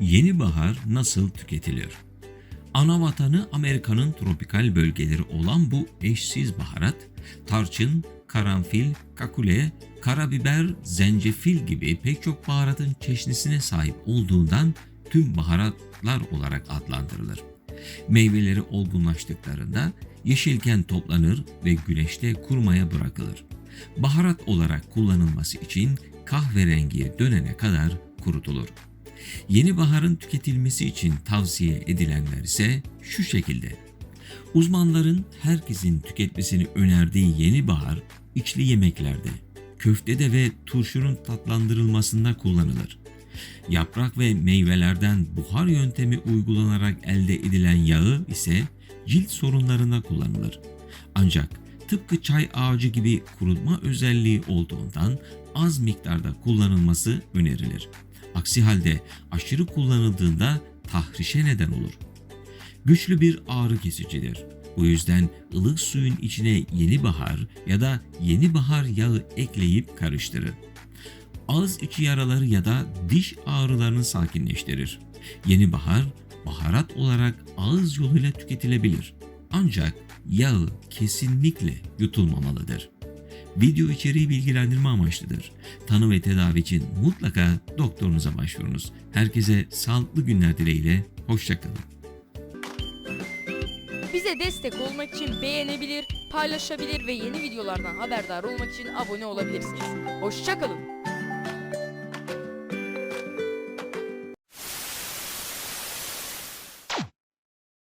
Yeni bahar nasıl tüketilir? Ana vatanı Amerika'nın tropikal bölgeleri olan bu eşsiz baharat, tarçın, karanfil, kakule, karabiber, zencefil gibi pek çok baharatın çeşnisine sahip olduğundan tüm baharatlar olarak adlandırılır. Meyveleri olgunlaştıklarında yeşilken toplanır ve güneşte kurumaya bırakılır. Baharat olarak kullanılması için kahverengiye dönene kadar kurutulur. Yeni baharın tüketilmesi için tavsiye edilenler ise şu şekilde. Uzmanların herkesin tüketmesini önerdiği yeni bahar içli yemeklerde, köftede ve turşunun tatlandırılmasında kullanılır. Yaprak ve meyvelerden buhar yöntemi uygulanarak elde edilen yağı ise cilt sorunlarına kullanılır. Ancak tıpkı çay ağacı gibi kurutma özelliği olduğundan az miktarda kullanılması önerilir. Aksi halde aşırı kullanıldığında tahrişe neden olur. Güçlü bir ağrı kesicidir. Bu yüzden ılık suyun içine yeni bahar ya da yeni bahar yağı ekleyip karıştırın. Ağız içi yaraları ya da diş ağrılarını sakinleştirir. Yeni bahar baharat olarak ağız yoluyla tüketilebilir. Ancak yağı kesinlikle yutulmamalıdır. Video içeriği bilgilendirme amaçlıdır. Tanı ve tedavi için mutlaka doktorunuza başvurunuz. Herkese sağlıklı günler dileğiyle, hoşçakalın. Bize destek olmak için beğenebilir, paylaşabilir ve yeni videolardan haberdar olmak için abone olabilirsiniz. Hoşçakalın.